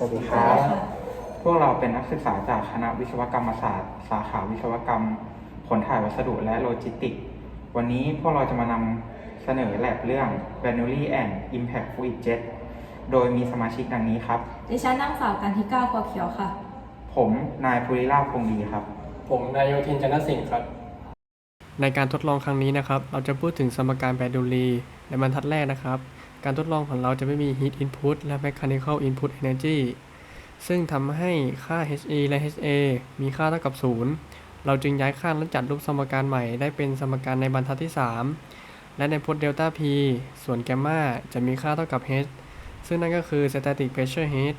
สวัสดีครับ พวกเราเป็นนักศึกษาจากคณะวิศวกรรมศาสตร์ สาขาวิศวกรรมขนถ่ายวัสดุและโลจิสติกส์วันนี้พวกเราจะมานำเสนอแลบเรื่อง Bernoulli and Impact Fluid Jet โดยมีสมาชิกดังนี้ครับ ดิฉันนางสาวกันทิก้าควเขียวค่ะ ผมนายภูริราชพงษ์ดีครับ ผมนายโยธินจันทสิงห์ครับ ในการทดลองครั้งนี้นะครับ เราจะพูดถึงสมการแบดูลีในบรรทัดแรกนะครับ การทดลองของเราจะไม่มี heat input และ mechanical input energy ซึ่งทำให้ค่า HE และ HA มีค่าเท่ากับ 0 เราจึงย้ายข้างและจัดรูปสมการใหม่ได้เป็นสมการในบรรทัดที่ 3 และในพจน์เดลต้า P ส่วนแกมมาจะมีค่าเท่ากับ H ซึ่งนั่นก็คือ static pressure heat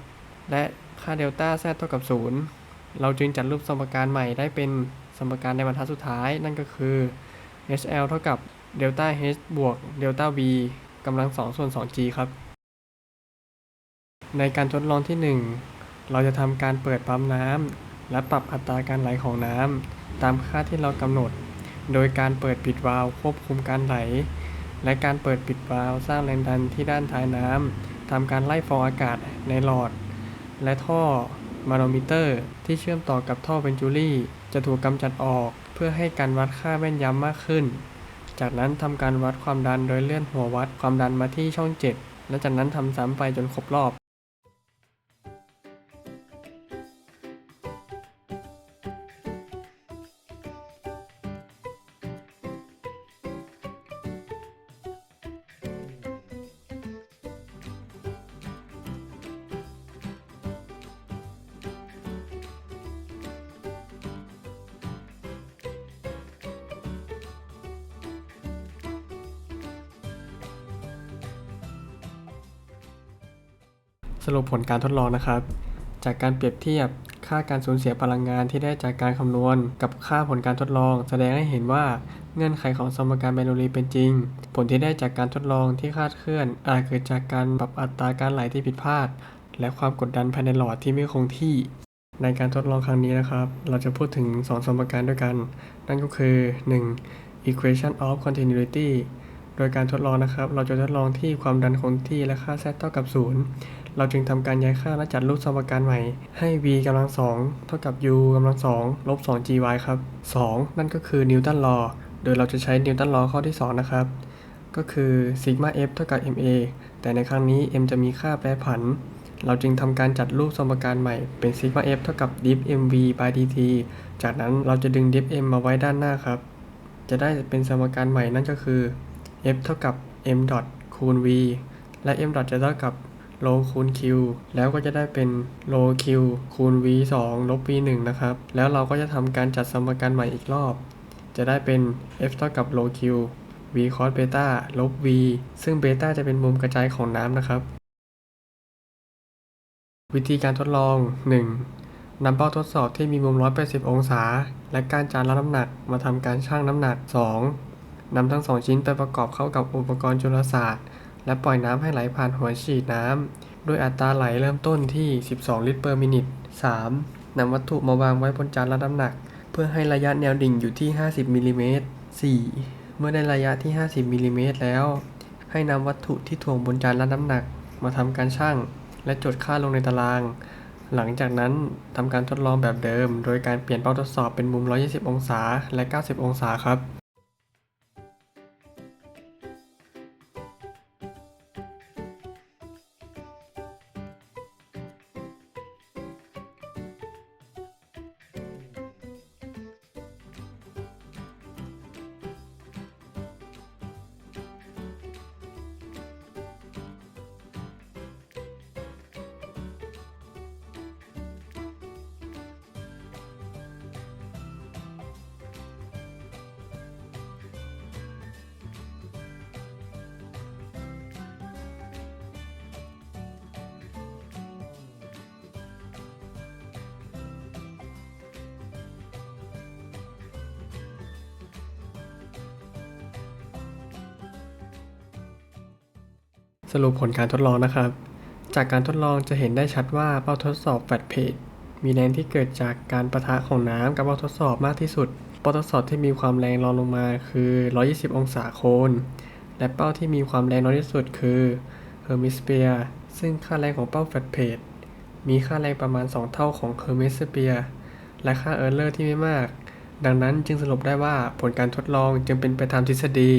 และค่าเดลต้า Z เท่ากับ 0 เราจึงจัดรูปสมการใหม่ได้เป็นสมการในบรรทัดสุดท้าย นั่นก็คือ HL เท่ากับเดลต้า H บวกเดลต้า V ำลัง2ส่วน 2G ครับ ในการทดลองที่ 1 เราจะทำการเปิดปั๊มน้ำและปรับอัตราการไหลของน้ำตามค่าที่เรากำหนด โดยการเปิดปิดวาล์วควบคุมการไหล และการเปิดปิดวาล์วสร้างแรงดันที่ด้านท้ายน้ำทำการไล่ฟองอากาศในหลอด และท่อมาโนมิเตอร์ ที่เชื่อมต่อกับท่อเวนจูรี่ จะถูกกำจัดออกเพื่อให้การวัดค่าแม่นยำมากขึ้น จากนั้นทำการวัดความดันโดยเลื่อนหัววัดความดันมาที่ช่อง 7 และจากนั้นทำซ้ำไปจนครบรอบ รุปผลการทดลองนะครับ จากการเปรียบเทียบค่าการสูญเสียพลังงานที่ได้จากการคำนวณ กับค่าผลการทดลอง แสดงให้เห็นว่าเงื่อนไขของสมการแบรนลีเป็นจริง ผลที่ได้จากการทดลองที่คาดเคลื่อน อาจเกิดจากการปรับอัตราการไหลที่ผิดพลาด และความกดดันภายในหลอดที่ไม่คงที่ ในการทดลองครั้งนี้นะครับ เราจะพูดถึง 2 สมการด้วยกัน นั่นก็คือ 1. equation of continuity โดยการทดลองนะครับ เราจะทดลองที่ความดันคงที่และค่า z เท่ากับ 0 เราจึงทำการย้ายค่าและจัดรูปสมการใหม่ ให้ v กำลังสองเท่ากับ u กำลังสองลบ2 gy ครับ 2 นั่นก็คือนิวตันลอโดยเราจะใช้นิวตันลอข้อที่ 2 นะครับ ก็คือซิกมา f เท่ากับ ma แต่ในครั้งนี้ m จะมีค่าแปรผัน เราจึงทำการจัดรูปสมการใหม่เป็นซิกมา f เท่ากับ diff mv by dt จากนั้นเราจะดึง diff m มาไว้ด้านหน้าครับ จะได้เป็นสมการใหม่นั่นก็คือ f เท่ากับ m ดอทคูณ v และ m ดอทจะเท่ากับโลคูณ q แล้วก็จะได้เป็นโล q คูณ v 2ลบ v 1นะครับ แล้วเราก็จะทำการจัดสมการใหม่อีกรอบ จะได้เป็น f เท่ากับโล q v cos เบต้าลบ v ซึ่งเบต้าจะเป็นมุมกระจายของน้ำนะครับ วิธีการทดลอง 1. นำเป้าทดสอบที่มีมุม 180 องศา และการจานรับน้ำหนักมาทำการชั่งน้ำหนัก 2. นำทั้งสองชิ้นไปประกอบเข้ากับอุปกรณ์จุลศาสตร์ และปล่อยน้ำให้ไหลผ่านหัวฉีดน้ำ โดยอัตราไหลเริ่มต้นที่ 12 ลิตร per minute 3. นำวัตถุมาวางไว้บนจานรับน้ำหนัก เพื่อให้ระยะแนวดิ่งอยู่ที่ 50มิลลิเมตร 4. เมื่อได้ระยะที่ 50มิลลิเมตรแล้ว ให้นำวัตถุที่ถ่วงบนจานรับน้ำหนัก มาทำการชั่ง และจดค่าลงในตาราง หลังจากนั้นทำการทดลองแบบเดิม โดยการเปลี่ยนเป้าทดสอบเป็นมุม 120 องศา และ 90 องศาครับ สรุปผลการทดลองนะครับ จากการทดลองจะเห็นได้ชัดว่าเป้าทดสอบแฟลตเพจมีแรงที่เกิดจากการประทะของน้ำกับเป้าทดสอบมากที่สุด เป้าทดสอบที่มีความแรงรองลงมาคือ 120 องศาโคน และเป้าที่มีความแรงน้อยที่สุดคือเฮอร์มิสเปียซึ่งค่าแรงของเป้าแฟลตเพจมีค่าแรงประมาณ 2 เท่าของเคอร์เมสเปียและค่าเออร์เลอร์ที่ไม่มาก ดังนั้นจึงสรุปได้ว่าผลการทดลองจึงเป็นไปตามทฤษฎี